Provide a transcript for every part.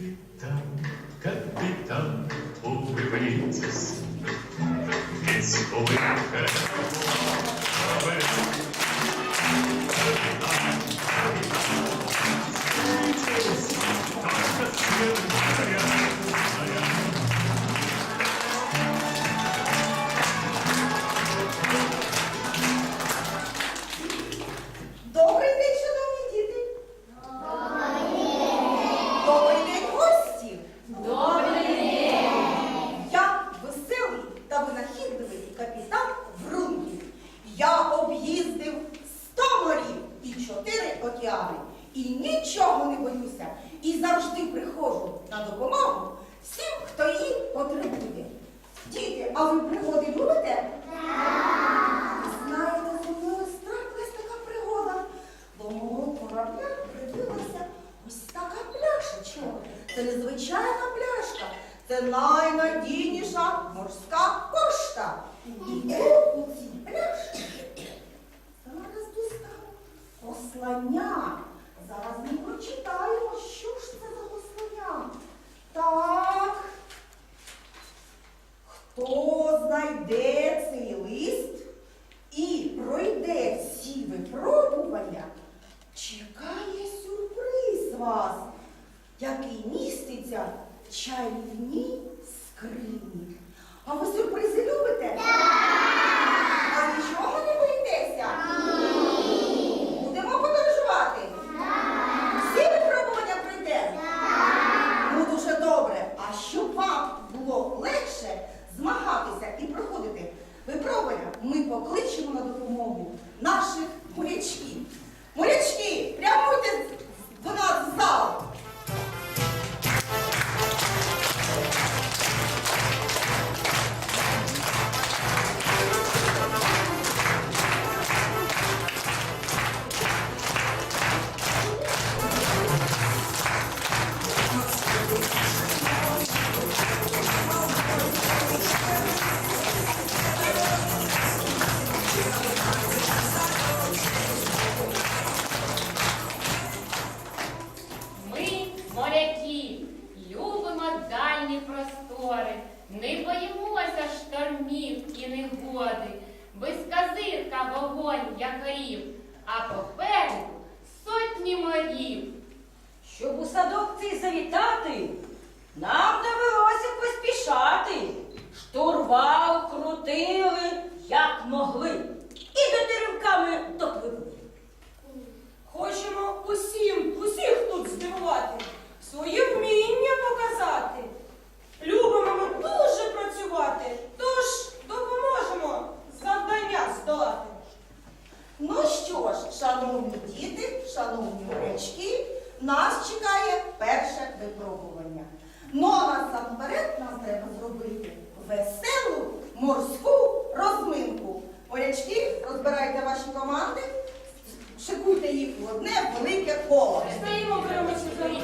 Pitta ao випробування. Ну а насамперед нам треба зробити веселу морську розминку. Полячки, розбирайте ваші команди, шикуйте їх в одне велике коло. Стоїмо беремо сюди.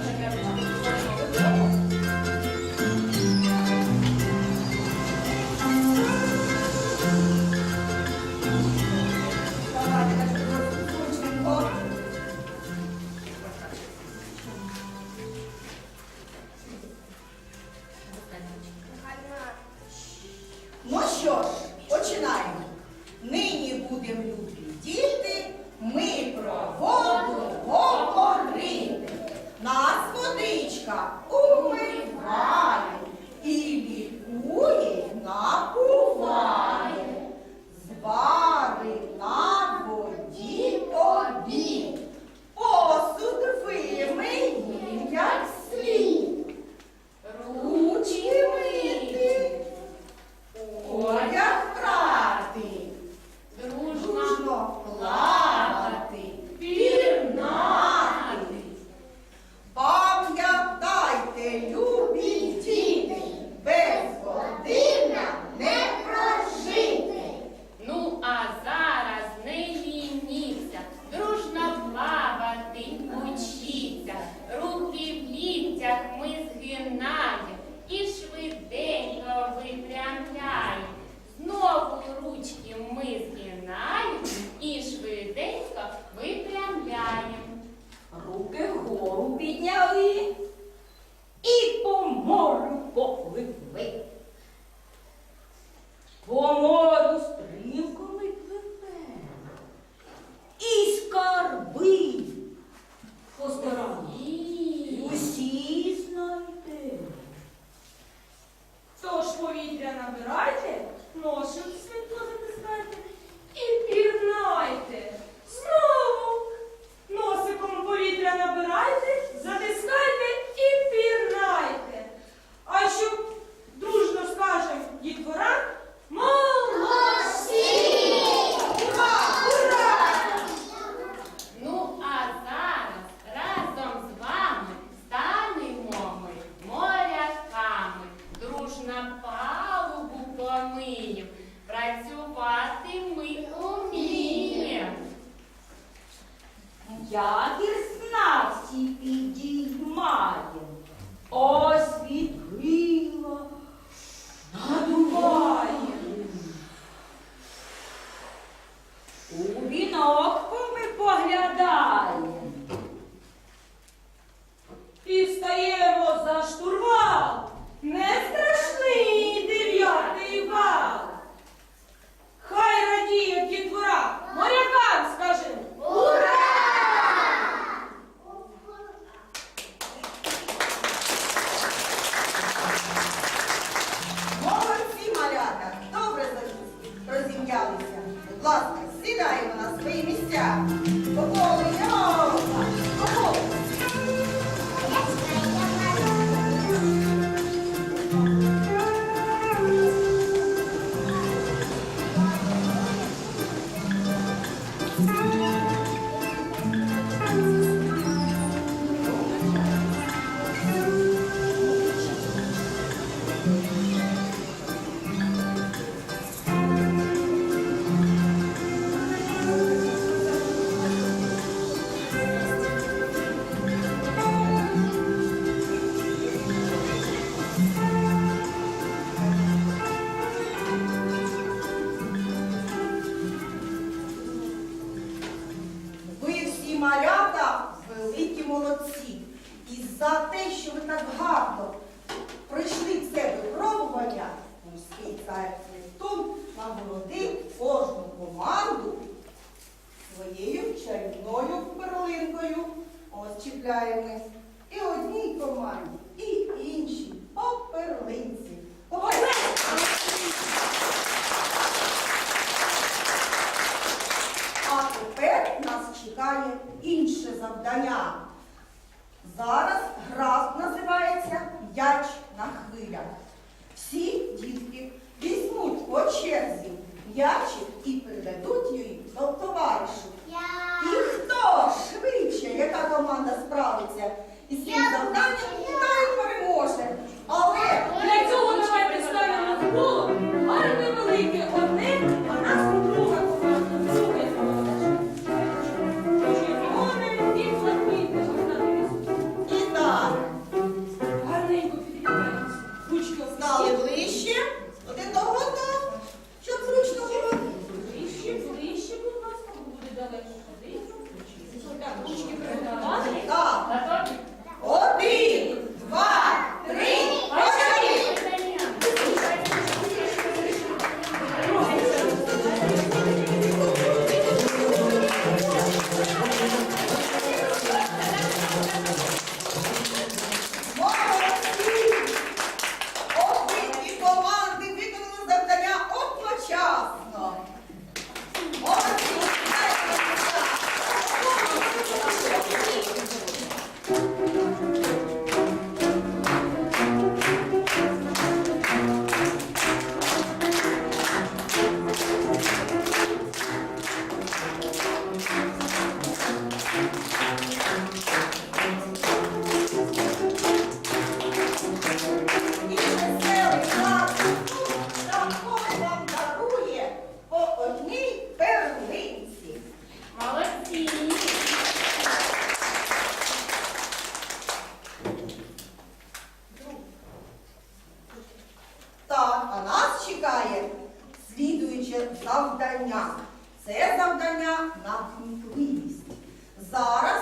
Завдання. Це завдання на кмітливість. Зараз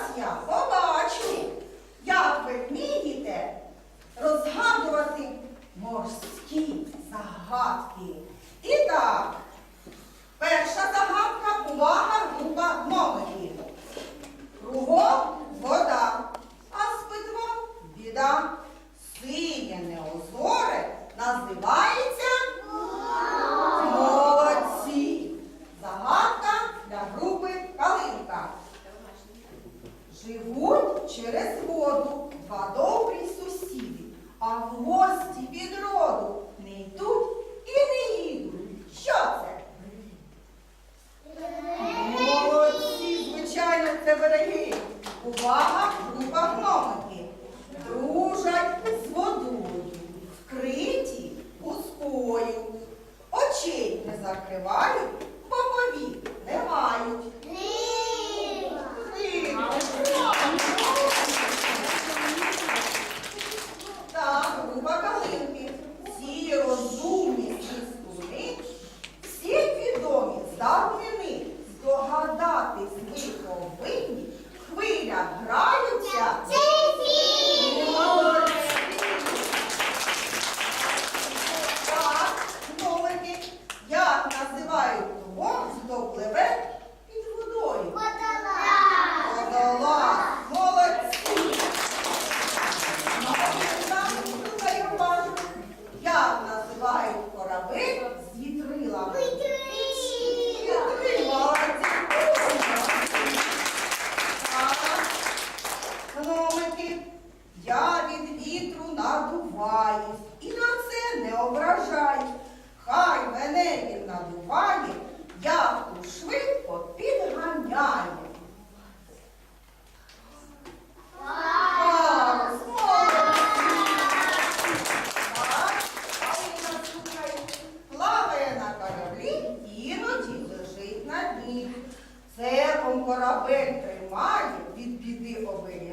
what we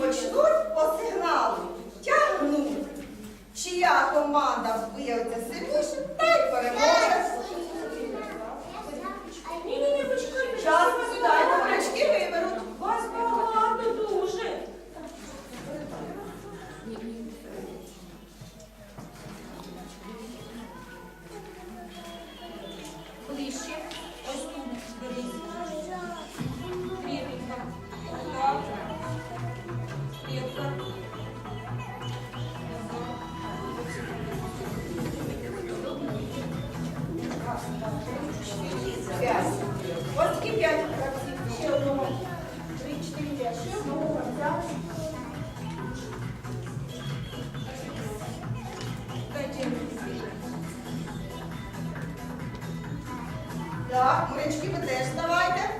почнуть по сигналу тягнути. Чия команда виявиться сильніше, та й переможе. Так, мурячки, ви теж давайте.